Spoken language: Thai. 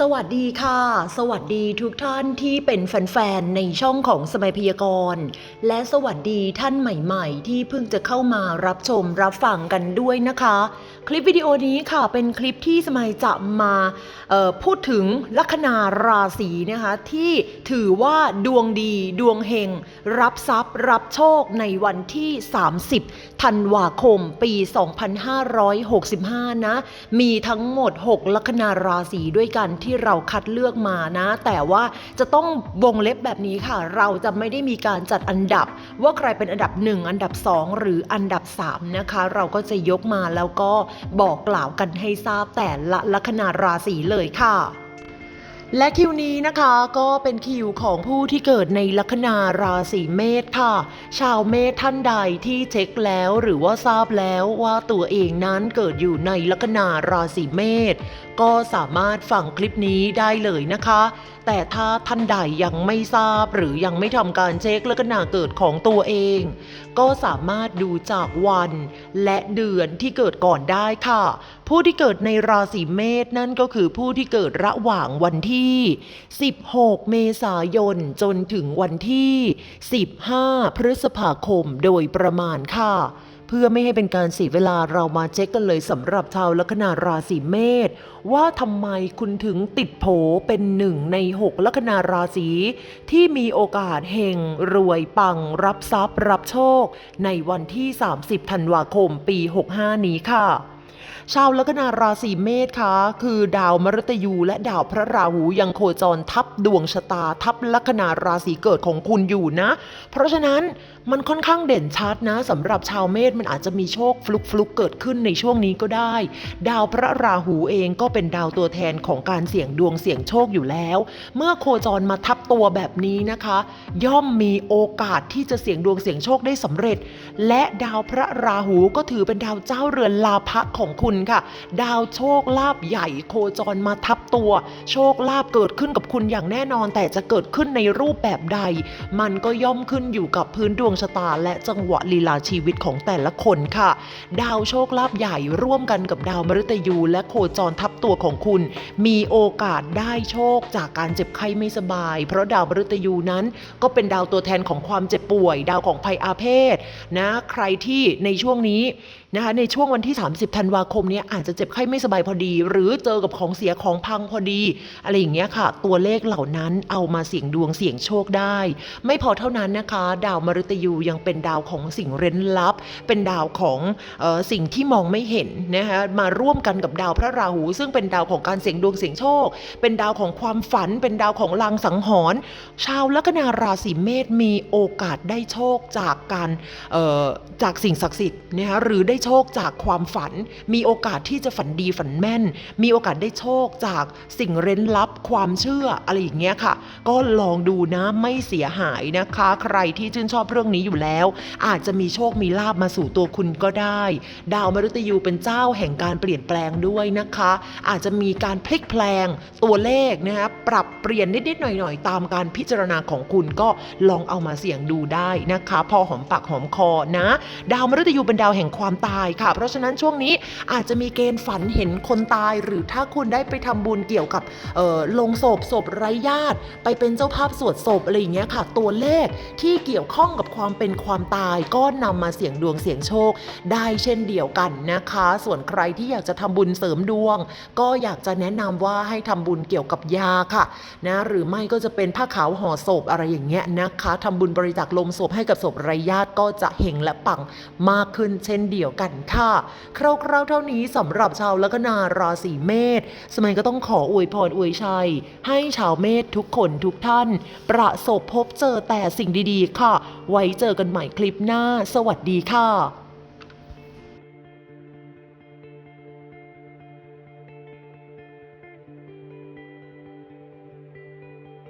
สวัสดีค่ะ สวัสดีทุกท่านที่เป็นแฟนๆ ในช่องของสมัยพยากรณ์ และสวัสดีท่านใหม่ๆ ที่เพิ่งจะเข้ามารับชมรับฟังกันด้วยนะคะ คลิปวิดีโอนี้ค่ะเป็นคลิปที่สมัยจะมาพูดถึงลัคนาราศีนะคะที่ถือว่าดวงดีดวงเฮงรับทรัพย์รับโชคในวันที่ 30 ธันวาคม ปี 2565 นะ มีทั้งหมด 6 ลัคนาราศีด้วยกันที่เราคัดเลือกมานะ แต่ว่าจะต้องวงเล็บแบบนี้ค่ะ เราจะไม่ได้มีการจัดอันดับ ว่าใครเป็นอันดับ 1 อันดับ 2 หรืออันดับ 3 นะคะ เราก็จะยกมาแล้วก็บอกกล่าวกันให้ทราบแต่ละลัคนาราศีเลยค่ะและคิวนี้นะคะก็เป็นคิวของผู้ที่เกิดในลัคนาราศีเมษค่ะ ชาวเมษท่านใดที่เช็คแล้วหรือว่าทราบแล้วว่าตัวเองนั้นเกิดอยู่ในลัคนาราศีเมษ ก็สามารถฟังคลิปนี้ได้เลยนะคะ แต่ถ้าท่านใดยังไม่ทราบหรือยังไม่ทำการเช็คลัคนาเกิดของตัวเอง ก็สามารถดูจากวันและเดือนที่เกิดก่อนได้ค่ะ ผู้ที่เกิดในราศีเมษนั่นก็คือผู้ที่เกิดระหว่างวันที่ 16 เมษายนจนถึงวันที่ 15 พฤษภาคมโดยประมาณค่ะ เพื่อไม่ให้เป็นการเสียเวลาเรามาเช็คกันเลยสำหรับชาวลัคนาราศีเมษว่าทำไมคุณถึงติดโผเป็นหนึ่งใน 6 ลัคนาราศีที่มีโอกาสเฮงรวยปังรับทรัพย์รับโชค ในวันที่ 30 ธันวาคมปี 65 นี้ค่ะ ชาวลัคนาราศีเมษค่ะคือดาวมฤตยูและดาวพระราหูยังโคจรทับดวงชะตาทับลัคนาราศีเกิดของคุณอยู่นะ เพราะฉะนั้นมันค่อนข้างเด่นชัดนะสำหรับชาวเมษมันอาจจะมีโชคฟลุกฟลุกเกิดขึ้นในช่วงนี้ก็ได้ ดาวพระราหูเองก็เป็นดาวตัวแทนของการเสี่ยงดวงเสี่ยงโชคอยู่แล้ว เมื่อโคจรมาทับตัวแบบนี้นะคะ ย่อมมีโอกาสที่จะเสี่ยงดวงเสี่ยงโชคได้สำเร็จ และดาวพระราหูก็ถือเป็นดาวเจ้าเรือนลาภะของคุณค่ะ ดาวโชคลาภใหญ่โคจรมาทับตัว โชคลาภเกิดขึ้นกับคุณอย่างแน่นอน แต่จะเกิดขึ้นในรูปแบบใด มันก็ย่อมขึ้นอยู่กับพื้นดวงชะตา และจังหวะลีลาชีวิตของแต่ละคนค่ะ ดาวโชคลาภใหญ่ร่วมกันกับดาวมฤตยูและโคจรทับตัวของคุณ มีโอกาสได้โชคจากการเจ็บไข้ไม่สบาย เพราะดาวมฤตยูนั้น ก็เป็นดาวตัวแทนของความเจ็บป่วย ดาวของภัยอาเพศนะ ใครที่ในช่วงนี้ นะคะในช่วงวันที่ 30 ธันวาคมเนี้ยอาจจะเจ็บไข้ไม่สบายพอดี หรือเจอกับของเสียของพังพอดี อะไรอย่างเงี้ยค่ะ ตัวเลขเหล่านั้นเอามาเสี่ยงดวงเสี่ยงโชคได้ ไม่พอเท่านั้นนะคะ ดาวมฤตยูยังเป็นดาวของสิ่งเร้นลับ เป็นดาวของออสิ่งที่มองไม่เห็นนะคะมาร่วมกันกับดาวพระราหู ซึ่งเป็นดาวของการเสี่ยงดวงเสี่ยงโชค เป็นดาวของความฝัน เป็นดาวของลางสังหรณ์ชาวลัคนาราศีเมษมีโอกาสได้โชคจากการจากสิ่งศักดิ์สิทธิ์นะคะหรือได้โชคจากความฝัน มีโอกาสที่จะฝันดีฝันแม่น มีโอกาสได้โชคจากสิ่งเร้นลับความเชื่ออะไรอย่างเงี้ยค่ะ ก็ลองดูนะไม่เสียหายนะคะ ใครที่ชื่นชอบเรื่องนี้อยู่แล้ว อาจจะมีโชคมีลาบมาสู่ตัวคุณก็ได้ ดาวมฤตยูเป็นเจ้าแห่งการเปลี่ยนแปลงด้วยนะคะ อาจจะมีการพลิกแปลงตัวเลขนะคะปรับเปลี่ยนนิดๆหน่อยๆ ตามการพิจารณาของคุณก็ลองเอามาเสี่ยงดูได้นะคะ พอหอมปากหอมคอนะ ดาวมฤตยูเป็นดาวแห่งความตายค่ะ เพราะฉะนั้นช่วงนี้อาจจะมีเกณฑ์ฝันเห็นคนตาย หรือถ้าคุณได้ไปทำบุญเกี่ยวกับลงศพศพไร้ญาติ ไปเป็นเจ้าภาพสวดศพอะไรอย่างเงี้ยค่ะ ตัวเลขที่เกี่ยวข้องกับความเป็นความตาย ก็นำมาเสี่ยงดวงเสี่ยงโชค ได้เช่นเดียวกันนะคะ ส่วนใครที่อยากจะทำบุญเสริมดวง ก็อยากจะแนะนำว่าให้ทำบุญเกี่ยวกับยาค่ะนะหรือไม่ก็จะเป็นผ้าขาวห่อศพอะไรอย่างเงี้ยนะคะทำบุญบริจาคลงศพให้กับศพไร้ญาติก็จะเฮงและปังมากขึ้นเช่นเดียวกันค่ะ คร่าวๆเท่านี้สำหรับชาวลัคนาราศีเมษสมัยก็ต้องขออวยพรอวยชัย ให้ชาวเมษทุกคนทุกท่าน ประสบพบเจอแต่สิ่งดีๆ ค่ะ ไว้เจอกันใหม่คลิปหน้า สวัสดีค่ะ